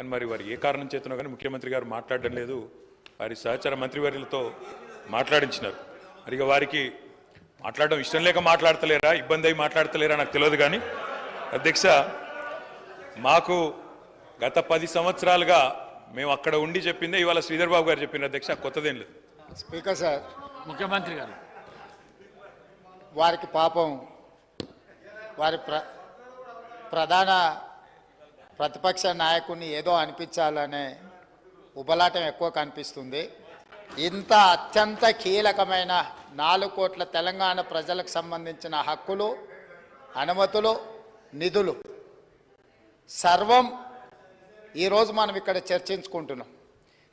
కానీ మరి వారు ఏ కారణం చేతనో కానీ ముఖ్యమంత్రి గారు మాట్లాడడం లేదు. వారి సహచర మంత్రివర్యులతో మాట్లాడించినారు. మరి వారికి మాట్లాడడం ఇష్టం లేక మాట్లాడతలేరా ఇబ్బంది అయి మాట్లాడతలేరా నాకు తెలియదు కానీ అధ్యక్ష మాకు గత పది సంవత్సరాలుగా మేము అక్కడ ఉండి చెప్పిందే ఇవాళ శ్రీధర్ బాబు గారు చెప్పిన అధ్యక్ష కొత్తదేం లేదు. Speaker sir. ముఖ్యమంత్రి గారు. వారికి పాపం వారి ప్ర ప్రధాన ప్రతిపక్ష నాయకుడిని ఏదో అనిపించాలనే ఉబలాటం ఎక్కువ కనిపిస్తుంది. ఇంత అత్యంత కీలకమైన నాలుగు కోట్ల తెలంగాణ ప్రజలకు సంబంధించిన హక్కులు అనుమతులు నిధులు. సర్వం ఈరోజు మనం ఇక్కడ చర్చించుకుంటున్నాం.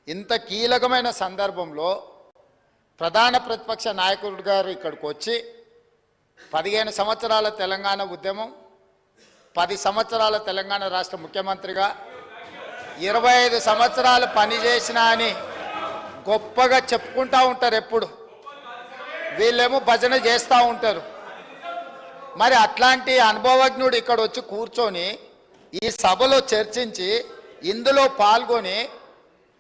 ఇంత కీలకమైన సందర్భంలో ప్రధాన ప్రతిపక్ష నాయకుడు గారు ఇక్కడికి వచ్చి పదిహేను సంవత్సరాల తెలంగాణ ఉద్యమం పది సంవత్సరాల తెలంగాణ రాష్ట్ర ముఖ్యమంత్రిగా ఇరవై ఐదు సంవత్సరాలు పనిచేసిన అని గొప్పగా చెప్పుకుంటా ఉంటారు ఎప్పుడు. వీళ్ళేమో భజన చేస్తూ ఉంటారు. మరి అట్లాంటి అనుభవజ్ఞుడు ఇక్కడ వచ్చి కూర్చొని ఈ సభలో చర్చించి ఇందులో పాల్గొని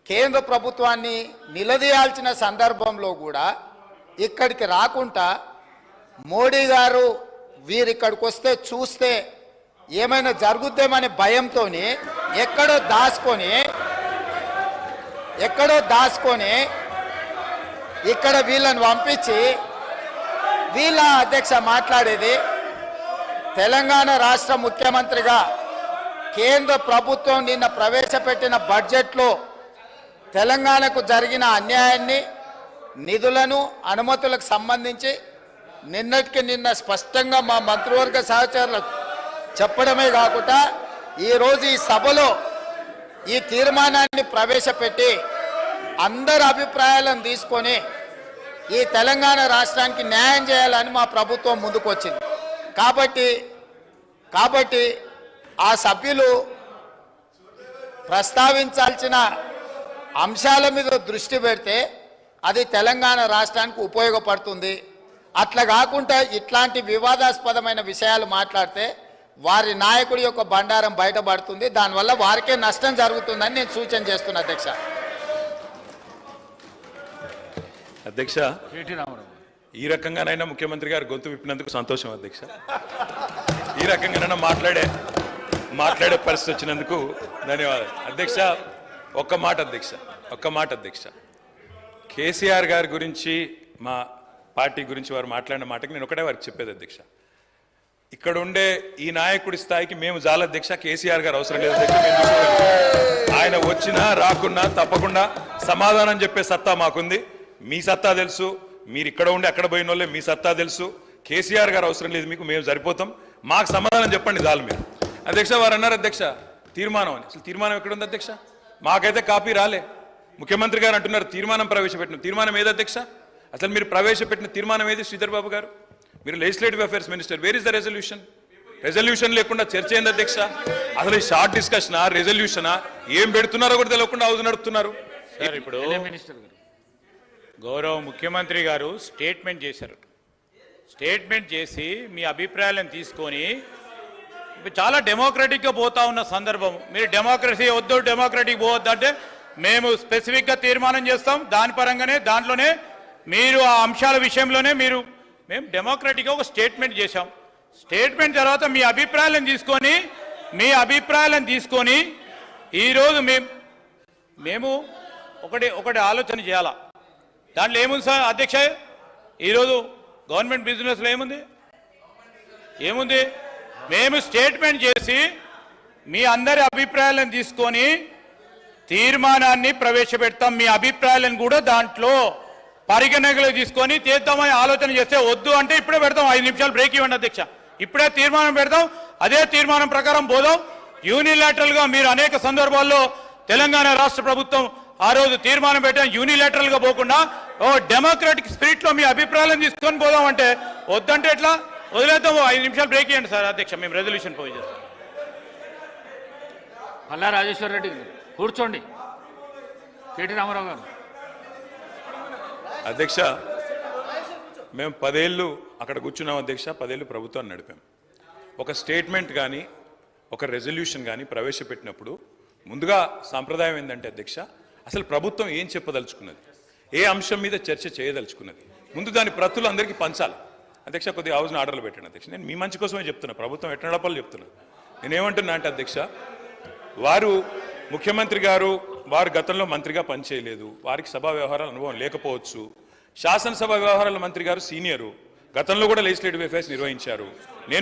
కేంద్ర ప్రభుత్వాన్ని నిలదీయాల్సిన సందర్భంలో కూడా ఇక్కడికి రాకుండా మోడీ గారు వీరిక్కడికి వస్తే చూస్తే ఏమైనా జరుగుద్దేమనే భయంతో ఎక్కడో దాచుకొని ఎక్కడో దాచుకొని ఇక్కడ వీళ్ళని పంపించి వీళ్ళ అధ్యక్ష మాట్లాడేది తెలంగాణ రాష్ట్ర ముఖ్యమంత్రిగా కేంద్ర ప్రభుత్వం నిన్న ప్రవేశపెట్టిన బడ్జెట్లో తెలంగాణకు జరిగిన అన్యాయాన్ని నిధులను అనుమతులకు సంబంధించి నిన్నటికి నిన్న స్పష్టంగా మా మంత్రివర్గ సహచరులకు చెప్పడమే కాకుండా ఈరోజు ఈ సభలో ఈ తీర్మానాన్ని ప్రవేశపెట్టి అందరి అభిప్రాయాలను తీసుకొని ఈ తెలంగాణ రాష్ట్రానికి న్యాయం చేయాలని మా ప్రభుత్వం ముందుకొచ్చింది. కాబట్టి కాబట్టి ఆ సభ్యులు ప్రస్తావించాల్సిన అంశాల మీద దృష్టి పెడితే అది తెలంగాణ రాష్ట్రానికి ఉపయోగపడుతుంది. అట్లా కాకుండా ఇట్లాంటి వివాదాస్పదమైన విషయాలు మాట్లాడితే వారి నాయకుడి యొక్క బండారం బయటపడుతుంది. దానివల్ల వారికే నష్టం జరుగుతుందని నేను సూచన చేస్తున్నా అధ్యక్ష. అధ్యక్ష కేటీ రామారావు ఈ రకంగానైనా ముఖ్యమంత్రి గారు గొంతు విప్పినందుకు సంతోషం అధ్యక్ష. ఈ రకంగానైనా మాట్లాడే మాట్లాడే పరిస్థితి వచ్చినందుకు ధన్యవాదాలు. అధ్యక్ష ఒక్క మాట అధ్యక్ష ఒక్క మాట అధ్యక్ష. కేసీఆర్ గారి గురించి మా పార్టీ గురించి వారు మాట్లాడిన మాటకి నేను ఒకటే వారికి చెప్పేది అధ్యక్ష. ఇక్కడ ఉండే ఈ నాయకుడి స్థాయికి మేము జాల అధ్యక్ష కేసీఆర్ గారు అవసరం లేదు. ఆయన వచ్చినా రాకున్నా తప్పకుండా సమాధానం చెప్పే సత్తా మాకుంది. మీ సత్తా తెలుసు. మీరు ఇక్కడ ఉండి అక్కడ పోయిన వాళ్ళే మీ సత్తా తెలుసు. కేసీఆర్ గారు అవసరం లేదు మీకు మేము సరిపోతాం. మాకు సమాధానం చెప్పండి చాలు మీరు అధ్యక్ష వారు అన్నారు అధ్యక్ష తీర్మానం అని. అసలు తీర్మానం ఎక్కడ ఉంది అధ్యక్ష? మాకైతే కాపీ రాలే. ముఖ్యమంత్రి గారు అంటున్నారు తీర్మానం ప్రవేశపెట్టిన తీర్మానం ఏది అధ్యక్ష? అసలు మీరు ప్రవేశపెట్టిన తీర్మానం ఏది శ్రీధర్ బాబు గారు? మీరు legislative affairs minister where is the resolution resolution లేకుండా చర్చ ఏంది అధ్యక్ష? అసలు షార్ట్ డిస్కషనా రెజల్యూషనా ఏం పెడుతున్నారో కూడా తెలియకుండా హౌస్ నడుపుతున్నారు. సార్ ఇప్పుడు గౌరవ ముఖ్యమంత్రి గారు స్టేట్మెంట్ చేశారు. స్టేట్మెంట్ చేసి మీ అభిప్రాయాలను తీసుకొని ఇప్పుడు చాలా డెమోక్రటిక్గా పోతా ఉన్న సందర్భం. మీరు డెమోక్రసీ వద్దు డెమోక్రటిక్ పోవద్దు అంటే మేము స్పెసిఫిక్గా తీర్మానం చేస్తాం. దాని పరంగానే దాంట్లోనే మీరు ఆ అంశాల విషయంలోనే మీరు మేము డెమోక్రటిక్గా ఒక స్టేట్మెంట్ చేశాం. స్టేట్మెంట్ తర్వాత మీ అభిప్రాయాలను తీసుకొని మీ అభిప్రాయాలను తీసుకొని ఈరోజు మేము మేము ఒకటి ఒకటి ఆలోచన చేయాలా? దాంట్లో ఏముంది సార్ అధ్యక్ష? ఈరోజు గవర్నమెంట్ బిజినెస్లో ఏముంది? ఏముంది? మేము స్టేట్మెంట్ చేసి మీ అందరి అభిప్రాయాలను తీసుకొని తీర్మానాన్ని ప్రవేశపెడతాం. మీ అభిప్రాయాలను కూడా దాంట్లో పరిగణనలో తీసుకొని తీద్దామని ఆలోచన చేస్తే వద్దు అంటే ఇప్పుడే పెడతాం. ఐదు నిమిషాలు బ్రేక్ ఇవ్వండి అధ్యక్ష. ఇప్పుడే తీర్మానం పెడతాం. అదే తీర్మానం ప్రకారం పోదాం. యూనిలాటరల్గా మీరు అనేక సందర్భాల్లో తెలంగాణ రాష్ట్ర ప్రభుత్వం ఆ రోజు తీర్మానం పెట్టాం. యూనిలాటరల్గా పోకుండా ఓ డెమోక్రాటిక్ స్పిరిట్లో మీ అభిప్రాయాలను తీసుకొని పోదాం అంటే వద్దంటే ఎట్లా? వదిలేద్దాం. ఐదు నిమిషాలు బ్రేక్ ఇవ్వండి సార్ అధ్యక్ష. మేము రెజల్యూషన్ పోయి చేస్తాం. పల్లా రాజేశ్వర రెడ్డి కూర్చోండి. కేటీ రామారావు గారు. అధ్యక్ష మేము పదేళ్ళు అక్కడ కూర్చున్నాం అధ్యక్ష పదేళ్ళు ప్రభుత్వాన్ని నడిపాం. ఒక స్టేట్మెంట్ కానీ ఒక రెజల్యూషన్ కానీ ప్రవేశపెట్టినప్పుడు ముందుగా సాంప్రదాయం ఏంటంటే అధ్యక్ష అసలు ప్రభుత్వం ఏం చెప్పదలుచుకున్నది? ఏ అంశం మీద చర్చ చేయదలుచుకున్నది? ముందు దాని ప్రతులు అందరికీ పంచాలి. అధ్యక్ష కొద్దిగా హౌస్ని ఆర్డర్లు పెట్టండి అధ్యక్ష. నేను మీ మంచి కోసమే చెప్తున్నా ప్రభుత్వం ఎట్లా నడపాలో చెప్తున్నా. నేనేమంటున్నా అంటే అధ్యక్ష వారు ముఖ్యమంత్రి గారు వారు గతంలో మంత్రిగా పనిచేయలేదు. వారికి సభా వ్యవహారాల అనుభవం లేకపోవచ్చు. శాసనసభ వ్యవహారాల మంత్రి గారు సీనియరు. గతంలో కూడా లెజిస్లేటివ్ అఫైర్స్ నిర్వహించారు. నేను